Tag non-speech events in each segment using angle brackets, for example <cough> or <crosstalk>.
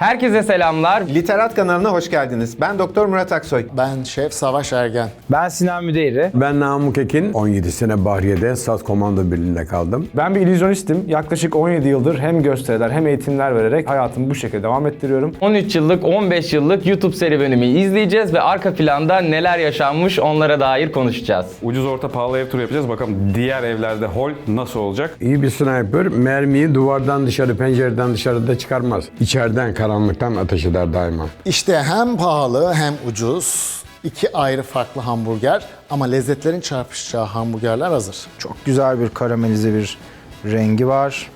Herkese selamlar. Literat kanalına hoş geldiniz. Ben Doktor Murat Aksoy. Ben Şef Savaş Ergen. Ben Sinan Müdeyri. Ben Namık Ekin. 17 sene Bahriye'de SAS Komando Birliği'nde kaldım. Ben bir illüzyonistim. Yaklaşık 17 yıldır hem gösteriler hem eğitimler vererek hayatımı bu şekilde devam ettiriyorum. 13 yıllık, 15 yıllık YouTube serüvenimi izleyeceğiz ve arka planda neler yaşanmış onlara dair konuşacağız. Ucuz orta pahalı ev turu yapacağız. Bakalım diğer evlerde hol nasıl olacak? İyi bir sniper mermiyi duvardan dışarı, pencereden dışarıda çıkarmaz. İçeriden, karanlıktan ateş eder daima. İşte hem pahalı hem ucuz iki ayrı farklı hamburger ama lezzetlerin çarpışacağı hamburgerler hazır. Çok güzel bir karamelize bir rengi var.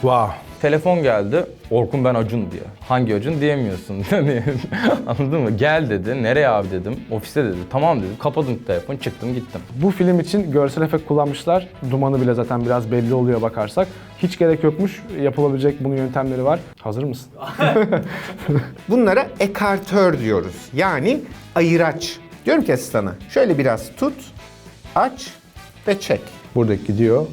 Wow. Telefon geldi. Orkun ben Acun diye. Hangi Acun diyemiyorsun. <laughs> Hani Anladın mı? Gel dedi. Nereye abi dedim. Ofiste dedi. Tamam dedim. Kapadım telefonu çıktım gittim. Bu film için görsel efekt kullanmışlar. Dumanı bile zaten biraz belli oluyor bakarsak. Hiç gerek yokmuş. Yapılabilecek bunun yöntemleri var. Hazır mısın? <laughs> Bunlara ekartör diyoruz. Yani ayıraç. Diyorum ki asistana şöyle biraz tut, aç ve çek. Buradaki gidiyor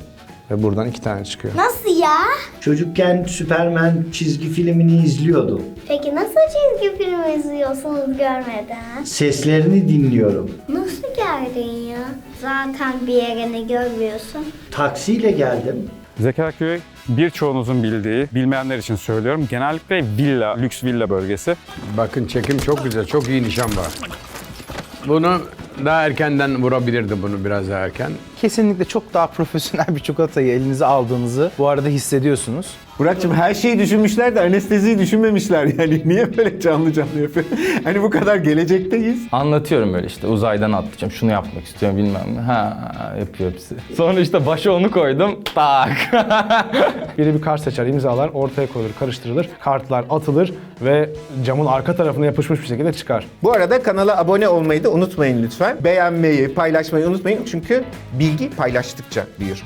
ve buradan iki tane çıkıyor. Nasıl ya? Çocukken Süpermen çizgi filmini izliyordum. Peki nasıl çizgi film izliyorsunuz görmeden? Seslerini dinliyorum. Nasıl geldin ya? Zaten bir yerini görmüyorsun. Taksiyle geldim. Zekerköy birçoğunuzun bildiği, bilmeyenler için söylüyorum. Genellikle villa, lüks villa bölgesi. Bakın çekim çok güzel, çok iyi nişan var. Bunu daha erkenden vurabilirdi bunu biraz daha erken. Kesinlikle çok daha profesyonel bir çikolatayı elinize aldığınızı bu arada hissediyorsunuz. Burak'cığım her şeyi düşünmüşler de anesteziyi düşünmemişler yani. <laughs> Niye böyle canlı canlı yapıyor? <laughs> hani bu kadar gelecekteyiz. Anlatıyorum böyle işte uzaydan atlayacağım. Şunu yapmak istiyorum bilmem ne. Ha yapıyor hepsi. Sonra işte başa onu koydum. Tak. <laughs> Biri bir kart seçer, imzalar, ortaya koyulur, karıştırılır, kartlar atılır ve camın arka tarafına yapışmış bir şekilde çıkar. Bu arada kanala abone olmayı da unutmayın lütfen. Beğenmeyi, paylaşmayı unutmayın. Çünkü bilgi paylaştıkça büyür.